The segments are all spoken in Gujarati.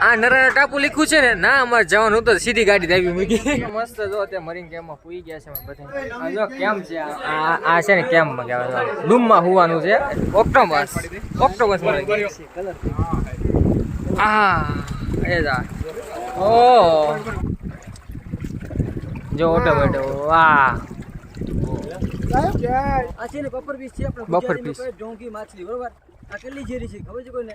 આ નરાના ટાપુ લખ્યું છે ને ના અમારે જવાનું તો સીધી ગાડી આવી મૂકી. મસ્ત જો તે મરીન કેમ્પમાં પૂઈ ગયા છે બધા. આ જો કેમ છે? આ આ- છે ને કેમ્પમાં કહેવાય ડૂમમાં હોવાનું છે. ઓક્ટોબસ ઓક્ટોબસ આ એ જા. ઓ. જો ઓટોમેટો વાહ. બફર પીસ છે આપણે બફર પીસ. ડોંકી માછલી બરોબર? આ કેટલી ઝેરી છે ખબર છે કોઈને?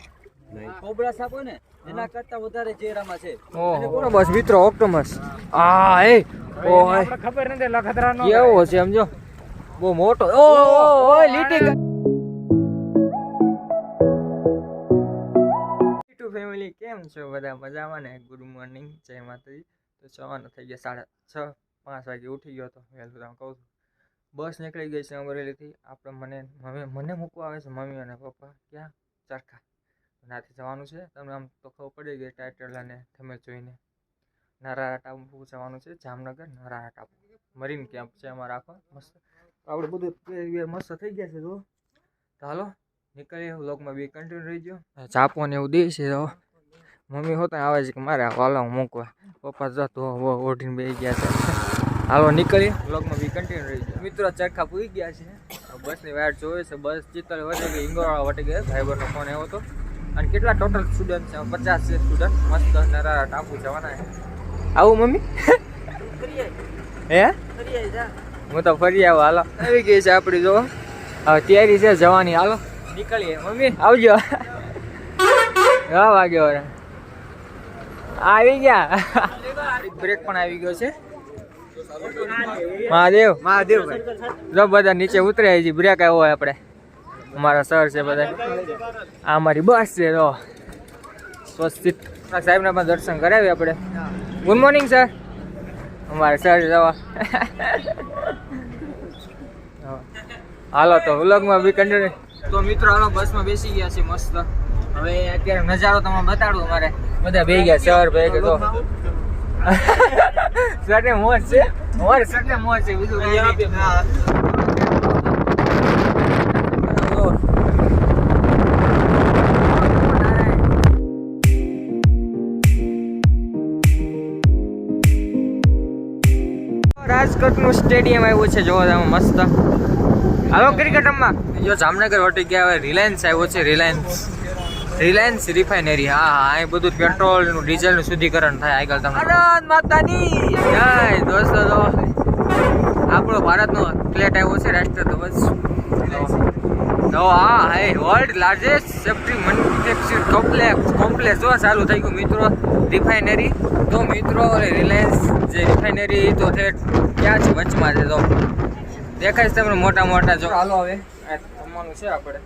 કોબરા સાપ હોય ને એના કરતા વધારે ચહેરામાં છે. ઓહો. બસ મિત્રો ઓક્ટોમસ આ એ. ઓય. ખબર નથી લખતરાનો કેવો છે. સમજો બહુ મોટો. ઓ ઓ ઓય લીટી ટુ ફેમિલી કેમ છો બધા? મજામાં ને? ગુડ મોર્નિંગ જય માતાજી. તો સવારના થઈ ગયા સાડા છ પાંચ વાગે ઉઠી ગયો હતો વહેલું તમે કહું છું. બસ નીકળી ગઈ છે અમરેલીથી. આપણે મને મમ્મી મને મૂકવા આવે છે મમ્મી અને પપ્પા. ક્યાં? ચરખા. નાથી જવાનું છે. તમને આમ તો ખબર પડી ગઈ ટાઇટલ અને તમે જોઈને. નારાયણ ટાપુ જવાનું છે, જામનગર નારાયણ ટાપુ. મરીન કેમ્પ છે અમારા આખો. મસ્ત. આપણે બધું મસ્ત થઈ ગયા છે તો તો હાલો, નીકળીએ વ્લોગમાં બી કન્ટિન્યુ રહી ગયો. ચાપો ને એવું દે છે તો મમ્મી હોતા આવે છે કે મારે વાલા મૂકવા. પપ્પા જતો ઓઢીને બે ગયા છે. હાલો, નીકળીએ. વ્લોગમાં બી કન્ટિન્યુ રહી ગયો. મિત્રો ચરખા પૂરી ગયા છે. બસની વાટ જોવે છે. બસ ચિત્તલ વટે ગઈ ઇંગોળા વટી ગયા. ડ્રાઈવરનો ફોન આવ્યો હતો અને કેટલા ટોટલ સ્ટુડન્ટ છે? પચાસ છે સ્ટુડન્ટ મસ્ત નરારા ટાપુ જવાના આવું મમ્મી? હે? હું? તો ફરી આવું હાલો. આવી ગઈ છે આપણી જો. હવે તૈયારી છે જવાની હાલો. નીકળીએ મમ્મી. આવજો. હા વાગ્યો હવે. આવી ગયા. બ્રેક પણ આવી ગયો છે. મહાદેવ. મહાદેવ જો બધા નીચે ઉતરે બ્રેક આવ્યો હોય આપણે. અમારા સર છે બધા. આ અમારી બસ છે, જો. સ્વસ્તિત સાહેબના પણ દર્શન કરાવી આપણે. ગુડ મોર્નિંગ સર અમારે સર જવા હાલો, તો વ્લોગમાં બી કન્ટિન્યુ તો મિત્રો, હાલો, બસમાં બેસી ગયા છે મસ્ત. હવે અત્યારે નજારો તમને બતાડું અમારે. બધા બેસી ગયા, સર ભાઈ તો સર ને મોજ છે? અમારે સર ને મોજ છે, બીજું સ્ટેડિયમ આવ્યું છે જોવા તમે મસ્ત. હાલો ક્રિકેટ રમવા. જો જામનગર વટી ગયા હવે રિલાયન્સ આવ્યો છે રિલાયન્સ. રિલાયન્સ રિફાઇનરી હા હા અહીં બધું પેટ્રોલનું ડીઝલનું શુદ્ધિકરણ થાય આગળ તમને આનંદ માતાની. જય દોસ્તો તો આપણો ભારતનો ફ્લેટ આવ્યો છે રાષ્ટ્ર ધ્વજ તો હા હે world largest safety manufacture complex complex જો ચાલુ થઈ ગયું મિત્રો. રિફાઇનરી તો મિત્રો રિલાયન્સ જે રિફાઇનરી તો તે ક્યાં છે? વચમાં છે તો. દેખાય છે તમને મોટા મોટા જો. હાલો હવે. જમવાનું છે આપણે.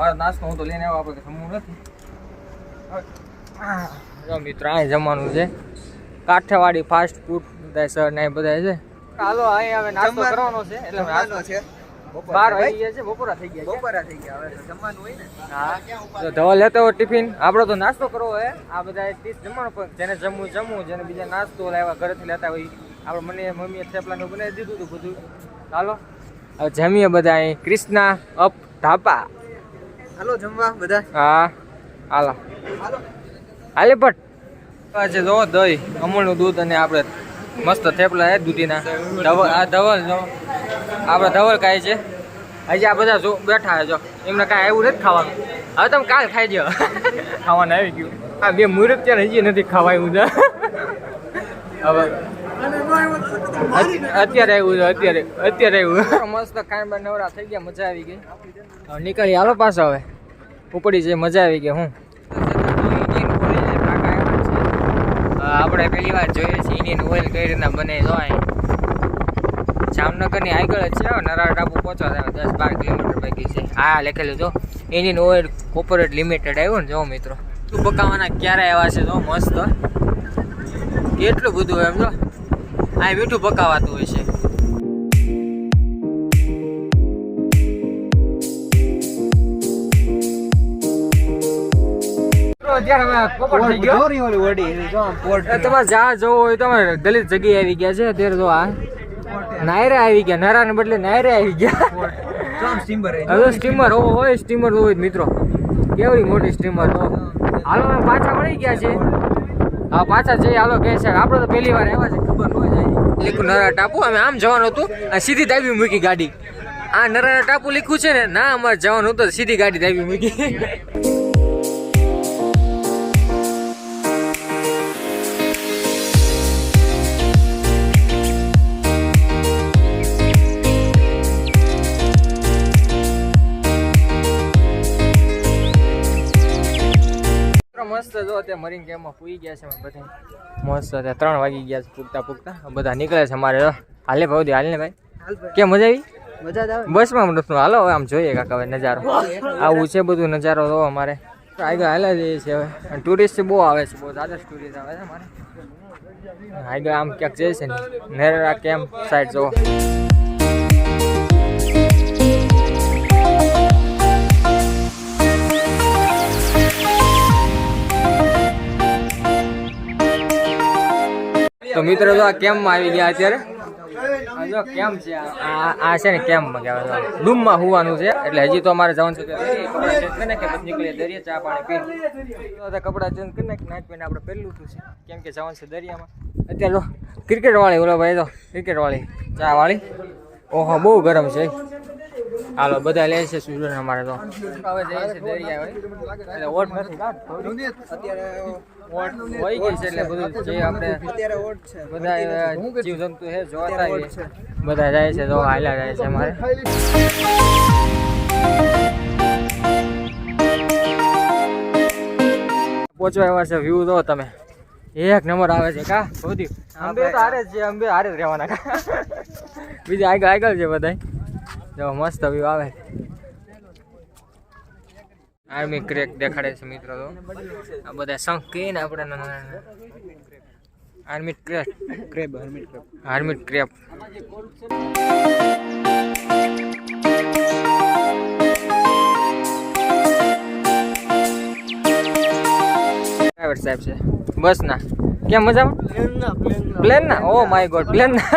મારો નાસ્તો હું તો લઈને આવ્યો આપણે જમવું નથી. જો મિત્રો અહીં જમવાનું છે. કાઠિયાવાડી ફાસ્ટ ફૂડ બધા સર ને બધા છે. હાલો અહીં હવે નાસ્તો કરવાનો છે. એટલે નાસ્તો છે. બાર વાગી ગયા છે બપોરા થઈ ગયા બપોરા થઈ ગયા હવે જમવાનું હોય ને. તો હોય ટિફિન આપણો તો નાસ્તો કરવો હોય. આ બધા જમવાનું જેને જમવું જમવું જેને બીજા નાસ્તો લાવ્યા ઘરેથી લેતા હોય આપણે મને મમ્મીએ થેપલાનું બનાવી દીધું હતું બધું. હવે જમીએ બધા અહીં. ક્રિષ્ના અપ ઢાપા. હાલો જમવા બધા. હા હાલો. હાલે પટ. આજે જો દહીં અમૂલનું દૂધ અને આપણે મસ્ત થેપલા છે દૂધીના. ધવલ આ ધવલ જો. આપણે ધવલ ખાય છે. હજી આ બધા જો બેઠા છે જો. એમને કાંઈ આવ્યું નથી ખાવાનું. હવે તમે કાલ ખાઈ દો ખાવાનું આવી ગયું. આ બે મુહૂર્ત છે ને હજી નથી ખાવાયું. હવે અત્યારે આવ્યું અત્યારે અત્યારે આવ્યું મસ્ત કાંઈ નવરા થઈ ગયા મજા આવી ગઈ. નીકળી હાલો પાછો હવે. ઉપડી જઈ મજા આવી ગઈ હું. આપણે પહેલી વાર જોઈએ છે ઇન્ડિયન ઓઇલ કઈ રીતના બને જો અહીં. જામનગરની આગળ જ છે નરાળ ટાપુ પહોંચવા થાય દસ બાર કિલોમીટર પૈકી છે. હા લખેલું જો. ઇન્ડિયન ઓઇલ કોર્પોરેટ લિમિટેડ આવ્યું ને જો મિત્રો. તું પકાવવાના ક્યારે આવ્યા છે જો મસ્ત. કેટલું બધું એમ જો. આ મીઠું પકાવાતું હોય છે. જો તમારે જ્યાં જવું હોય તમારે દલિત જગ્યાએ આવી ગયા છે અત્યારે તો આ નાયરા આવી ગયા નારા ને બદલે નાયરા આવી ગયા. જો સ્ટીમર હવે સ્ટીમર હોય સ્ટીમર હોય મિત્રો. કેવડી મોટી સ્ટીમર તો હાલો પાછા વળી ગયા છે. હા પાછા જઈએ હાલો કે છે. આપણે તો પહેલી વાર આવ્યા છે ખબર ન જાય. લીકું નરા ટાપુ, અમે આમ જવાનું હતું, આ સીધી દાબી મૂકી ગાડી. આ નરા ટાપુ લીખું છે ને, ના અમારે જવાનું હતું, સીધી ગાડી દાબી મૂકી. તે મરીન કેમ્પમાં પૂઈ ગયા છે બધા મસ્ત ત્યાં ત્રણ વાગી ગયા છે પૂગતા પૂગતા. બધા નીકળે છે અમારે. હાલે ભાવ હાલ ને ભાઈ. કેમ મજા આવી? મજા આવે. બસમાં નથી. હાલો હવે આમ જોઈએ કાકા હવે નજારો. આવું છે બધું નજારો તો અમારે. આગળ હાલ્યા જઈએ છીએ હવે. અને ટુરિસ્ટ બહુ આવે છે બહુ જાજા ટુરિસ્ટ આવે છે અમારે. આગળ આમ ક્યાંક જઈએ છે ને. નેરા કેમ્પ સાઈડ જો તો મિત્રો જો આ કેમ્પમાં આવી ગયા અત્યારે? જો કેમ્પ છે? આ છે ને કેમ્પમાં કહેવાય જો. ડૂમમાં હોવાનું છે. એટલે હજી તો અમારે જવાનું છે કે નીકળીએ દરિયે ચા પાણી પીને. તો કપડાં ચેન્જ કરી નાખી પીને આપણે પહેલું હતું છે. કેમ કે જવાનું છે દરિયામાં. અત્યારે ક્રિકેટ વાળી ઓલો ભાઈ તો ક્રિકેટ વાળી ચા વાળી ઓહો બહુ ગરમ છે. હાલો બધા લે છે સુજન અમારે તો. હવે જઈએ છે દરિયા એટલે ઓટ નથી. કાઢ ઓટ હોય ગઈ છે એટલે બધું જે આપણે અત્યારે ઓટ છે. બધા જીવજંતુ છે જોતા છે. બધા જાય છે તો હાલ્યા જાય છે અમારે. પહોંચવા એવા છે વ્યૂ જો તમે. એક નંબર આવે છે કા? બધી અંબે તો હારે જ છે અંબે હારે જ રહેવાના કા? બીજા આગળ આગળ છે બધા જો મસ્ત વ્યૂ આવે. આર્મી ક્રેક દેખાડે છે મિત્રો તો. આ બધા શંખ કહીએ ને આપણે army crack crab hermit crab army crab driver સાહેબ છે. બસ ના. કેમ મજામાં? પ્લેન ના ઓ માય ગોડ પ્લેન ના.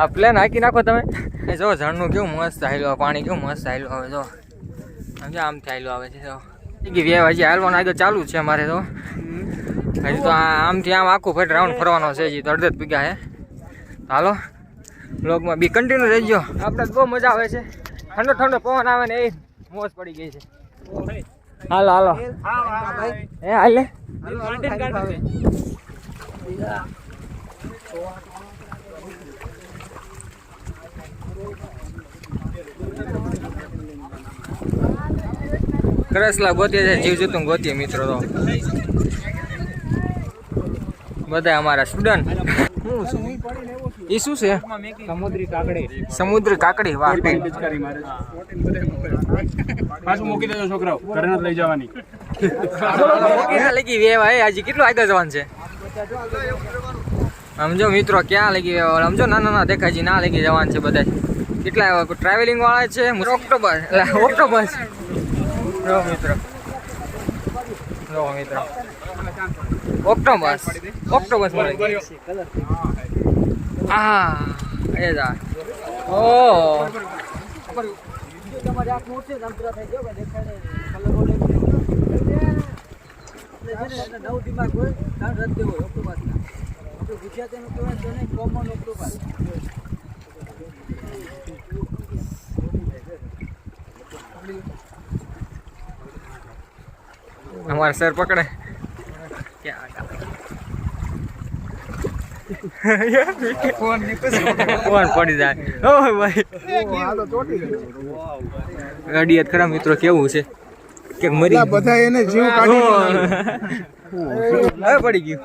આ પ્લેન હાકી નાખો તમે. જો ઝરણું કેવું મસ્ત હાલ્યું પાણી કેવું મસ્ત હાલ્યું હવે જો. આમથી હાલ્યું આવે છે તો. હજી હાલવાનું આગળ ચાલુ છે અમારે તો. હજી તો આમથી આમ આખું ફેટ રાઉન્ડ ફરવાનો છે હજી તો અડધે જ પીગા હે. હાલો બ્લોગમાં બી કન્ટિન્યુ રહેજો. આપણે બહુ મજા આવે છે. ઠંડો ઠંડો પવન આવે ને એ મોજ પડી ગઈ છે. હાલો હાલો. એ હાલે કરસલા ગોતીએ છે જીવ જતું ગોતીએ મિત્રો તો. બધા અમારા સ્ટુડન્ટ એ શું છે? સમુદ્રી કાકડી. સમુદ્ર કાકડી વાહ. પાછું મૂકી દેજો છોકરાઓ. ઘરે નથી લઈ જવાની. ક્યાં લગી વેવા એ હજી કેટલું આગળ જવાનું છે? સમજો મિત્રો ક્યાં લગી વેવા સમજો ના ના દેખાજી ના લગી જવાનું છે બધા કેટલા ટ્રાવેલિંગ વાળા છે? ઓક્ટોબર એટલે ઓક્ટોબસ જો મિત્રો જો મિત્રો ઓક્ટોબસ મળે હા એ જા ઓ તમારે આંખ ઉઠશે તંત્ર થઈ ગયો દેખાય કલર બોલે એટલે છે ને એટલે નવ દિમાગ હોય તાણ રદ દેવો હોય ઓક્ટોપાસના આપણું ગુજરાતીનું કહેવાય તો ને કોમન ઓક્ટોપાસ અમારે સર પકડે. ફોન પડી જાય. ઓ ભાઈ. અડિયત ખરા મિત્રો કેવું છે? કે મરી બધા એને જીવ હવે પડી ગયું.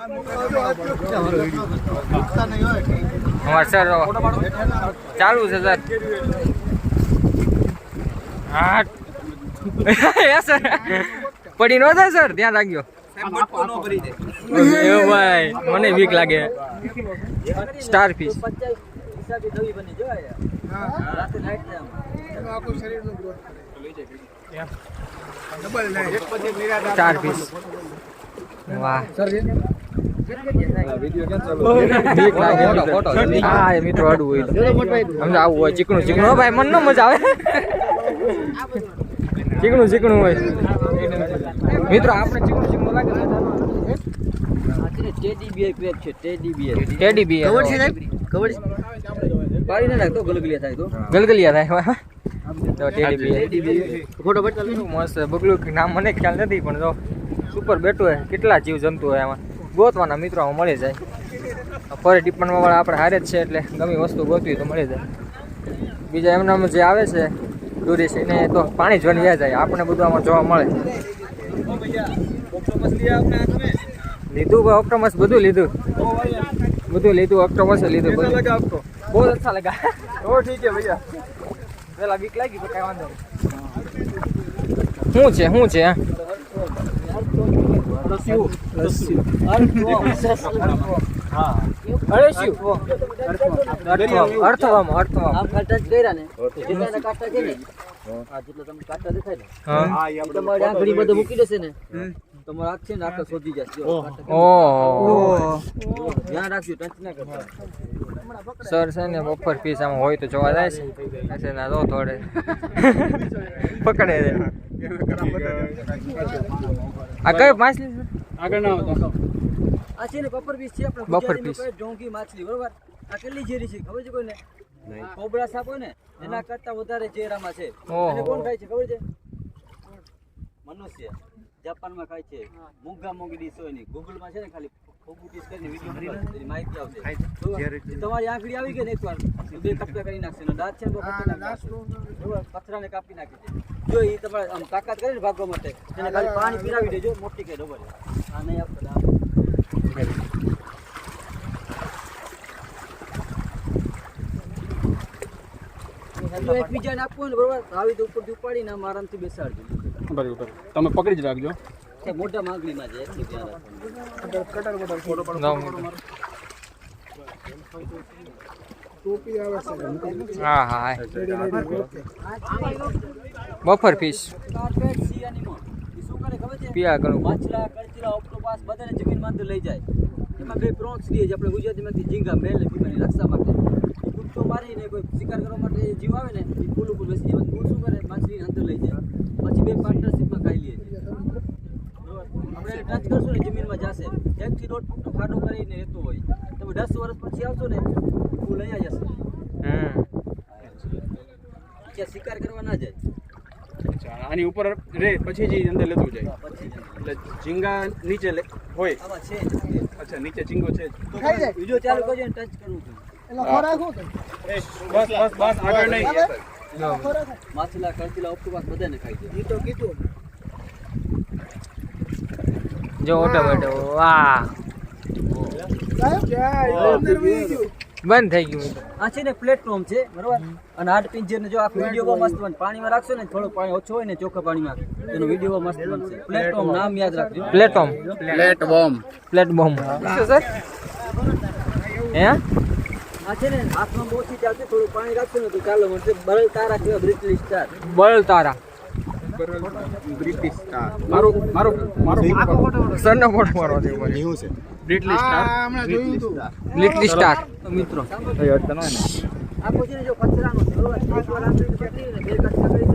અમાર સર ચાલુ છે સર. હા. સર પડી નો થાય સર? ધ્યાન રાખજો. ભાઈ મને વીક લાગે. Star fish. સ્ટાર ફિશ વાહ બીક મિત્રો. હા મિત્રો અડવું હોય. તો. આવું હોય. ચીકણું ચીકણું. ભાઈ મન નો મજા આવે. ચીકણું ચીકણું હોય. મિત્રો આપણે ચીકણું ચીકણું લાગે ટેડી બિયર ક્રેપ છે teddy bear teddy bee cover છે સાહેબ? કવર પાડી ના નાખતો ગલગલિયા થાય તો. ગલગલિયા થાય તો teddy bee teddy bear photo બતાવ. મસ્ત બગલું કે નામ મને ખ્યાલ નથી પણ જો સુપર બેઠું હોય કેટલા જીવ જંતુ હોય એમાં ગોતવાના મિત્રો આમાં મળી જાય. ફરી ડિપાર્ટમેન્ટ વાળા આપણે હારે જ છે એટલે ગમી વસ્તુ ગોતવી તો મળી જાય. બીજા એમનામાં જે આવે છે ટુરિસ્ટ એને તો પાણી જોઈને વ્યા જાય આપણે બધું આમાં જોવા મળે. લીધું ઓક્ટોમસ બધું લીધું. બધું લીધું ઓક્ટોમસ લીધું બધું. બહુ અચ્છા લગા. ઓ ઠીક છે ભૈયા. પેલા બીક લાગી તો કઈ વાંધો શું છે શું છે? અર્થવામાં અર્થવામાં આ જેટલા તમને કાંટા દેખાય ને હા. એ તમારી આંગળી બધે મૂકી દેશે ને તમારો હાથ છે ને આખો શોધી જશે. ઓહો. ધ્યાન રાખજો ટચ ના કરતા. સર છે ને બપોર પીસ આમાં હોય તો જોવા જાય છે. ના થોડે પકડે. છે આ કઈ માછલી છે? આગળ ના આવતો આ છે ને બપોર પીસ છે આપણે બપોર પીસ. ડોંગી માછલી બરોબર? આ કેટલી ઝેરી છે ખબર છે કોઈને? કોબરા સાપ હોય ને એના કરતા વધારે ચહેરામાં છે. અને કોણ ખાય છે ખબર છે? મનુષ્ય. જાપાનમાં ખાય છે. મૂંગા મૂંગી ડીશ હોય નહીં ગૂગલમાં છે ને ખાલી ખોબું ડીશ કરીને વીડિયો માહિતી આવશે. તમારી આંગળી આવી ગઈ ને એકવાર વાર બે કપડા કરી નાખશે. દાંત છે તો પથરાને કાપી નાખે છે. જો એ તમારે આમ તાકાત કરે ને ભાગવા માટે એને ખાલી પાણી પીરાવી દેજો મોટી કે ડબલ. આ નહીં આપતો દાંત. જો એકબીજાને આપવું ને બરોબર? આવી તો ઉપરથી ઉપાડીને આમ આરામથી બેસાડજો. બરાબર તમે પકડી જ રાખજો. મોટા માંગણીમાં છે એટલું ધ્યાન રાખવાનું હા હા બફર ફિશ કાર્પેટ સી શું કરે ખબર છે? પિયા ઘણું માછલા કરચલા ઓક્ટોપાસ બધાને જમીનમાંથી લઈ જાય. એમાં બે પ્રોન્સ લઈએ છે આપણે ગુજરાતીમાંથી ઝીંગા મેલ ને ફિમેલની રક્ષા માટે એ કૂદકો મારીને કોઈ શિકાર કરવા માટે જીવ આવે ને એ ફૂલ ઉપર બેસી જાય ફૂલ શું કરે? માછલીને અંદર લઈ જાય. પછી બે પાર્ટનરશીપમાં ખાઈ લઈએ છીએ? આપણે ટચ કરશું ને જમીનમાં જશે. એકથી દોઢ ફૂટનો ખાડો કરીને રહેતો હોય. તમે દસ વર્ષ પછી આવશો ને ફૂલ અહીંયા જશે. ત્યાં શિકાર કરવા ના જાય. આની ઉપર રે પછી જ અંદર લેતું જાય. એટલે ઝીંગા નીચે લે- હોય. અચ્છા નીચે ઝીંગો છે બીજો ચાલુ કરજો ને ટચ કરવું છું. એ, બસ બસ બસ આગળ નહીં. માછલા કરતીલા ઓક્ટોપસ બધાને ખાઈ જાય. જો ઓટોમેટો વાહ. બંધ થઈ ગયું. આ છે ને પ્લેટફોર્મ છે બરોબર? અને આઠ પિંજર ને જો આ વીડિયો મસ્ત બનશે પાણીમાં રાખશો ને થોડું પાણી ઓછું હોય ને ચોખ્ખા પાણીમાં. એનો વીડિયો મસ્ત બનશે. પ્લેટફોર્મ નામ યાદ રાખજો. પ્લેટફોર્મ પ્લેટ પ્લેટફોર્મ સર હે? આ છે ને હાથમાં ઓછી ચાલશે થોડું પાણી રાખશો ને તો ચાલો મળશે બરલ તારા. કેવા બ્રિટલી સ્ટાર બળ તારા બ્રિટિશ સ્ટાર મારો મારો મારો સરનો ફોટો મારો. છે બ્રિટલી સ્ટાર લિટલી સ્ટાર મિત્રો. આખો છે જો કચરાનો બરોબર એક વાર આંગળી પકડીને બે કચરા કરી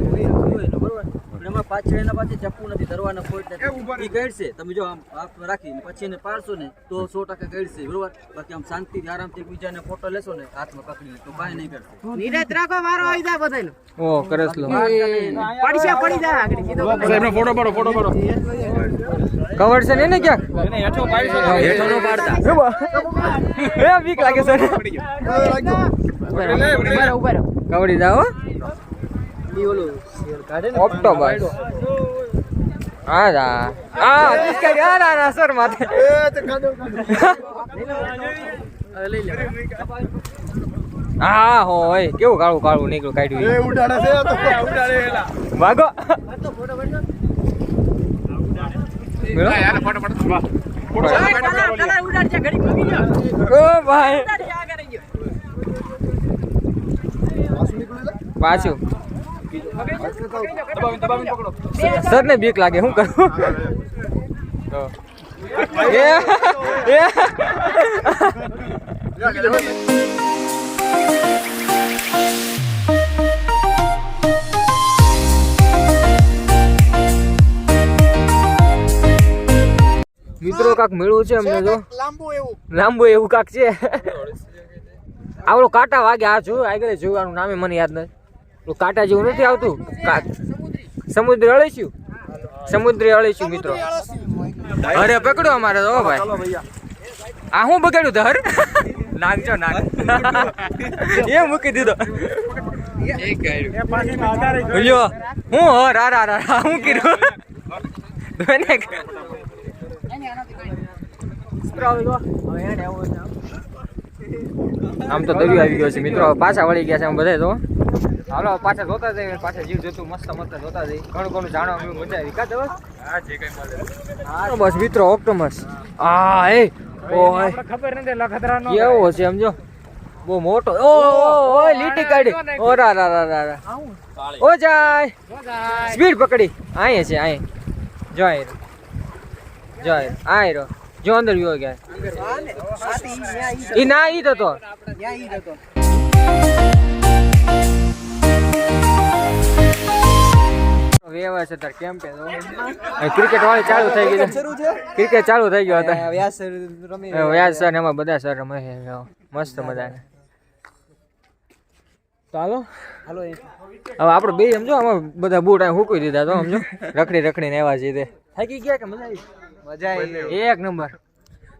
છે બરોબર? પાછળ એના પાસે ચપ્પુ નથી દરવાના પોઈન્ટ નથી. એ કહેશે તમે જો આમ હાથમાં રાખીને પછી એને પાડશો ને તો સો ટકા કહેશે બરોબર? બાકી આમ શાંતિથી આરામથી એકબીજાને ફોટો લેશો ને હાથમાં પકડીને તો કાંઈ નહીં કરશે. નીરજ રાખો વારો આવી જાય બધાયનો. ઓ કરેસલો પડશે પડી જાય આગળ સીધો સાહેબનો ફોટો પાડો ફોટો પાડો. કવર છે ને ક્યાં? ક્યાંક હેઠો પાડશો હેઠો નો પાડતા. એ વીક લાગે સર ઊભા રહો ઊભા રહો. કવડી જાઓ ઈ ઓલું શેર કાઢે ને ઓક્ટોબસ હા આ કિસકા સર માથે. હા હોય કેવું કાળું કાળું નીકળું કાઢ્યું કલર ઉડાડ છે ઉડાડ ગયો. પાછું. સર ને બીક લાગે શું કરું? મિત્રો કાક મેળવું છે અમને જો. લાંબુ એવું. લાંબુ એવું કાક છે. આવડો કાંટા વાગે આ જો આગળ જોવાનું નામે મને યાદ નથી. કાંટા જેવું નથી આવતું? સમુદ્ર અળીશું સમુદ્ર અળીશું મિત્રો. અરે પકડો અમારે તો ભાઈ. આ હું બગાડ્યું ધર? નાખજો નાખ એ મૂકી દીધો. લ્યો હું હર આ રા રા હું કીધું? આમ તો દરિયો આવી ગયો છે મિત્રો. પાછા વળી ગયા છે આમ બધા તો. હાલો પાછા જોતા જઈએ પાછા જીવ જતું મસ્ત મસ્ત જોતા જઈએ. ઘણું ઘણું જાણવા મળ્યું મજા આવી. કા દવા હા બસ મિત્રો ઓક્ટોમસ આ એ ઓય. ખબર નથી લખતરાનો કેવો છે સમજો? બહુ મોટો. ઓ ઓ ઓ લીટી કાઢી. ઓ રા રા રા રા રા. ઓ જાય. સ્પીડ પકડી. આય છે આયે. જોય આયે રો. જો આયે રો. જો અંદર વ્યો ગયા ઈ ના ઈ તો તો વેવા છે તાર કેમ ક્રિકેટ વાળી ચાલુ થઈ ગઈ ક્રિકેટ ચાલુ થઈ ગયો હતા. વ્યાસ રમી વ્યાસ સર એમાં બધા સર રમે છે. મસ્ત મજાને. તો હાલો. હાલો હવે આપણે બે સમજો આમાં બધા બૂટ અહીં હુકવી દીધા તો સમજો. રખડી રખડીને આવ્યા છે તે. થાકી ગયા કે મજા આવી? મજા આવી. એક નંબર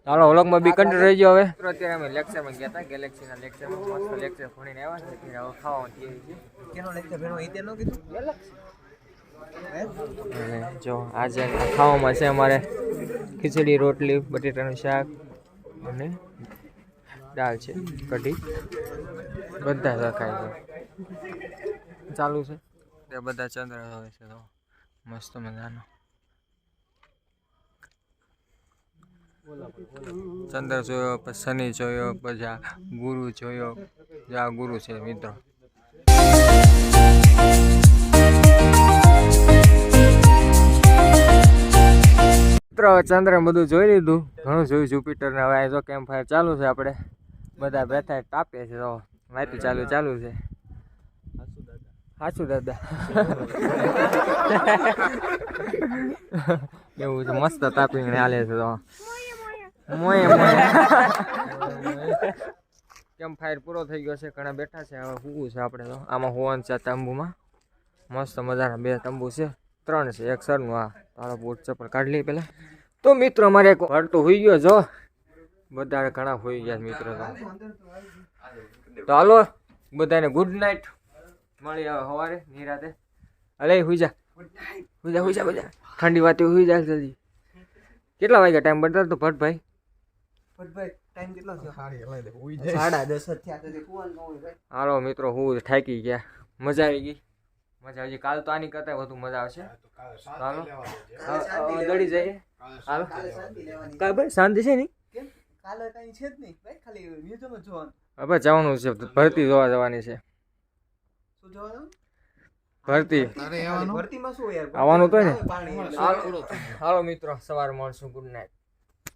ચાલો વ્લોગમાં બી કંટ્રોલ રહી ગયો હવે. અત્યારે અમે લેક્ચરમાં ગયા હતા ગેલેક્સીના લેક્ચરમાં મસ્ત લેક્ચર ભણીને આવ્યા છે. છે. કેનો લેક્ચર ભણો એ તે નો કીધું? અને જો, આજે ખાવામાં છે અમારે ખીચડી, રોટલી, બટેટાનું શાક અને દાળ છે, કઢી. બધા રખાય છે. ચાલુ છે. તે બધા ચંદ્ર હોય છે તો મસ્ત મજાનો. ચંદ્ર જોયો, પછી શનિ જોયો, પછી ગુરુ જોયો. જે આ ગુરુ છે, મિત્રો. હવે ચંદ્ર બધું જોઈ લીધું. ઘણું જોયું જુપિટર ને હવે આ જો કેમ્પ ફાયર ચાલુ છે આપણે. બધા બેઠા તાપે છે તો માહિતી ચાલુ ચાલુ છે. સાચું દાદા. એવું છે, મસ્ત તાપીને હાલે છે તો મોય મોય કેમ્પ ફાયર પૂરો થઈ ગયો છે, ઘણા બેઠા છે, હવે હું છે આપણે તો આમાં હોવાનું છે તંબુમાં. મસ્ત મજાના બે તંબુ છે. ત્રણ છે, એક સરનું આ. તારો બોટ ચપ્પલ કાઢી લઈએ પહેલાં. તો મિત્રો અમારે એક હળ તો હોઈ ગયો જો. બધા ઘણા હોઈ ગયા મિત્રો તો. હાલો બધાને ગુડ નાઇટ મળી આવે સવારે નિરાતે અલે હોઈ જા. હોઈ જા હોઈ જા બધા. ઠંડી વાતે હોઈ જા જલ્દી કેટલા વાગ્યા ટાઈમ બતાવ તો ભટ્ટભાઈ? જ હાલો મિત્રો હું થાકી ગયા. મજા આવી ગઈ. મજા આવી કાલ તો આની કરતા વધુ મજા આવશે. હાલો. દડી જઈએ. હાલો. કાલે શાંતિ કાલ ભાઈ શાંતિ છે નહીં? કાલે કઈ છે જ નહીં. ભાઈ ખાલી મ્યુઝિયમ જ જોવાનું. હવે જવાનું છે. ભરતી જોવા જવાની છે. શું જોવાનું? ભરતી. ભરતીમાં શું યાર? આવવાનું તો ને? હાલો હાલો મિત્રો સવારે મળશું. Good night